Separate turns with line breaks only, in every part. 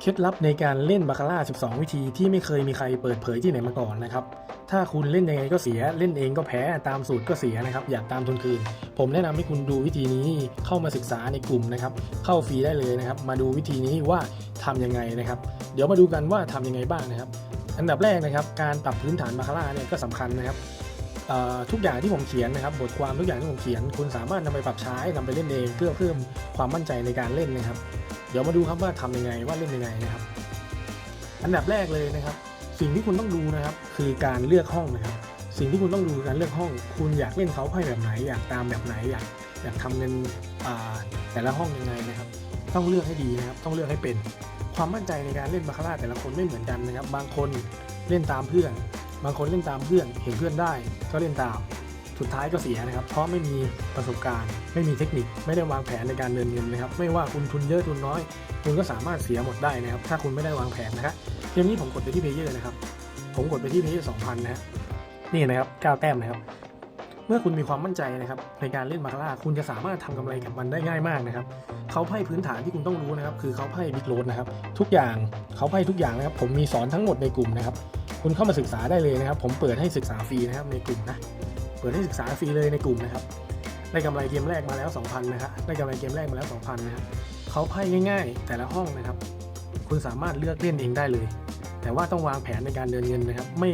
เคล็ดลับในการเล่นบาคาร่า 12 วิธีที่ไม่เคยมีใครเปิดเผยที่ไหนมาก่อนนะครับ ถ้าคุณเล่นยังไงก็เสีย เล่นเองก็แพ้ ตามสูตรก็เสียนะครับ อยากตามทุนคืน ผมแนะนำให้คุณดูวิธีนี้เข้ามาศึกษาในกลุ่มนะครับ เข้าฟรีได้เลยนะครับ มาดูวิธีนี้ว่าทำยังไงนะครับ เดี๋ยวมาดูกันว่าทำยังไงบ้างนะครับ อันดับแรกนะครับ การปรับพื้นฐานบาคาร่าเนี่ยก็สำคัญนะครับ ทุกอย่างที่ผมเขียนนะครับ บทความทุกอย่างที่ผมเขียน คุณสามารถนำไปปรับใช้นำไปเล่นเอง เพื่อเพิ่มความมั่นใจในการเล่นนะครับ เดี๋ยวมาดูครับว่าทำยังไงว่าเล่นยังไงนะครับ อันดับแรกเลยนะครับ สิ่งที่คุณต้องดูนะครับ คือการเลือกห้องนะครับ สิ่งที่คุณต้องดูคือการเลือกห้อง คุณอยากเล่นเขาไพ่แบบไหน อยากตามแบบไหนอยากอยากทำเงินแต่ละห้องยังไงนะครับ ต้องเลือกให้ดีนะครับ ต้องเลือกให้เป็น ความมั่นใจในการเล่นบาคาร่าแต่ละคนไม่เหมือนกันนะครับ บางคนเล่นตามเพื่อน บางคนเล่นตามเพื่อนเห็นเพื่อนได้ก็เล่นตาม สุดท้ายก็เสียนะครับ เพราะไม่มีประสบการณ์ ไม่มีเทคนิค ไม่ได้วางแผนในการเดินเงินนะครับ ไม่ว่าคุณทุนเยอะทุนน้อย คุณก็สามารถเสียหมดได้นะครับ ถ้าคุณไม่ได้วางแผนนะครับเกมนี้ผมกดไปที่เพลเยอร์นะครับ ผมกดไปที่เพลเยอร์2,000นนะฮะนี่นะครับ9แต้มนะครับ เมื่อคุณมีความมั่นใจนะครับในการเล่นบาคาร่าคุณจะสามารถทำกำไรกับมันได้ง่ายมากนะครับเขาไพ่พื้นฐานที่คุณต้องรู้นะครับ คือเขาไพ่บิ๊กโรดนะครับ ทุกอย่างเขาไพ่ทุกอย่างนะครับ ผมมีสอนทั้งหมดในกลุ่มนะครับ คุณเข้ามาศึกษาได้เลยนะครับ ผมเปิดให้ศึกษาฟรีนะครับในกลุ่มนะ เปิดให้ศึกษาฟรีเลยในกลุ่มนะครับ ได้กำไรเกมแรกมาแล้ว 2,000นะครับได้กำไรเกมแรกมาแล้ว 2,000นะครับเขาไพ่ง่าย ๆ แต่ละห้องนะครับ คุณสามารถเลือกเล่นเองได้เลย แต่ว่าต้องวางแผนในการเดินเงินนะครับ ไม่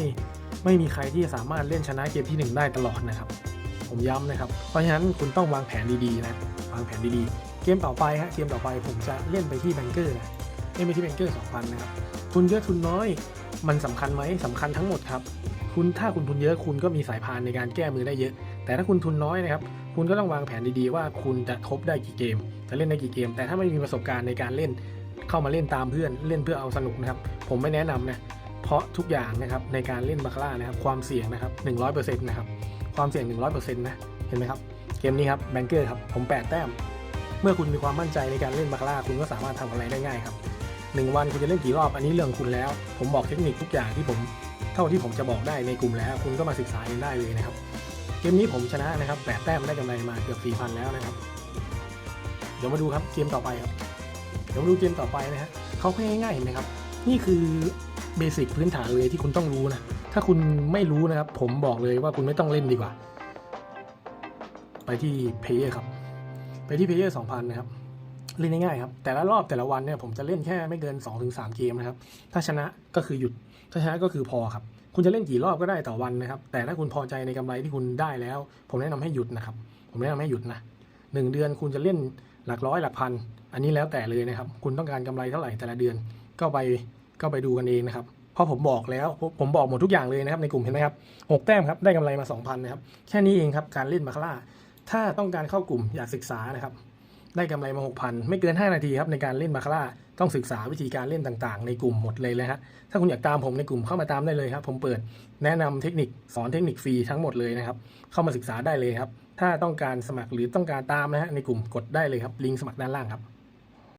ไม่มีใครที่สามารถเล่นชนะเกมที่หนึ่งได้ตลอดนะครับ ผมย้ำนะครับ เพราะฉะนั้นคุณต้องวางแผนดีๆนะ วางแผนดีๆ เกมต่อไปฮะ เกมต่อไปผมจะเล่นไปที่แบงเกอร์นะ เล่นไปที่แบงเกอร์2,000นะครับ ทุนเยอะทุนน้อย มันสำคัญไหมสำคัญทั้งหมดครับ คุณถ้าคุณทุนเยอะคุณก็มีสายพานในการแก้มือได้เยอะ แต่ถ้าคุณทุนน้อยนะครับ คุณก็ต้องวางแผนดีๆว่าคุณจะครบได้กี่เกม จะเล่นได้กี่เกม แต่ถ้าไม่มีประสบการณ์ในการเล่น เข้ามาเล่นตามเพื่อนเล่นเพื่อเอาสนุกนะครับ ผมไม่แนะนำนะเพราะทุกอย่างนะครับในการเล่นบาคาร่านะครับความเสี่ยงนะครับ100%นะครับความเสี่ยง 100%นะเห็นไหมครับเกมนี้ครับแบงเกอร์ครับผม 8 แต้ม เมื่อคุณมีความมั่นใจในการเล่นบาคาร่าคุณก็สามารถทำอะไรได้ง่ายครับ หนึ่งวันคุณจะเล่นกี่รอบอันนี้เรื่องคุณแล้ว ผมบอกเทคนิคทุกอย่างที่ผมเท่าที่ผมจะบอกได้ในกลุ่มแล้ว คุณก็มาศึกษาเองได้เลยนะครับ เกมนี้ผมชนะนะครับ8แต้มได้กำไรมาเกือบ4,000แล้วนะครับ เดี๋ยวมาดูครับเกมต่อไปครับ เดี๋ยวมาดูเกมต่อไปนะฮะเขาให้ง่ายๆเห็นไหมครับ นี่คือเบสิกพื้นฐานเลยที่คุณต้องรู้นะ ถ้าคุณไม่รู้นะครับ ผมบอกเลยว่าคุณไม่ต้องเล่นดีกว่า ไปที่เพย์ครับ ไปที่เพย์สองพันนะครับ เล่นง่ายๆครับ แต่ละรอบแต่ละวันเนี่ยผมจะเล่นแค่ไม่เกิน 2-3 เกมนะครับ ถ้าชนะก็คือหยุด ถ้าชนะก็คือพอครับ คุณจะเล่นกี่รอบก็ได้ต่อวันนะครับ แต่ถ้าคุณพอใจในกำไรที่คุณได้แล้ว ผมแนะนำให้หยุดนะครับ ผมแนะนำให้หยุดนะหนึ่งเดือนคุณจะเล่นหลักร้อยหลักพัน อันนี้แล้วแต่เลยนะครับ คุณต้องการกำไรเท่าไหร่แต่ละเดือน ก็ไปก็ไปดูกันเองนะครับเพราะผมบอกแล้วผมบอกหมดทุกอย่างเลยนะครับในกลุ่มเห็นไหมครับหกแต้มครับได้กำไรมา 2,000 นะครับ แค่นี้เองครับการเล่นบาคาร่า ถ้าต้องการเข้ากลุ่มอยากศึกษานะครับ ได้กำไรมา 6,000 ไม่เกิน 5 นาทีครับในการเล่นบาคาร่าต้องศึกษาวิธีการเล่นต่างๆ ในกลุ่มหมดเลยเลยฮะถ้าคุณอยากตามผมในกลุ่มเข้ามาตามได้เลยครับ ผมเปิดแนะนำเทคนิคสอนเทคนิคฟรีทั้งหมดเลยนะครับ เข้ามาศึกษาได้เลยครับ ถ้าต้องการสมัครหรือต้องการตามนะฮะในกลุ่มกดได้เลยครับลิงก์สมัครด้านล่างครับ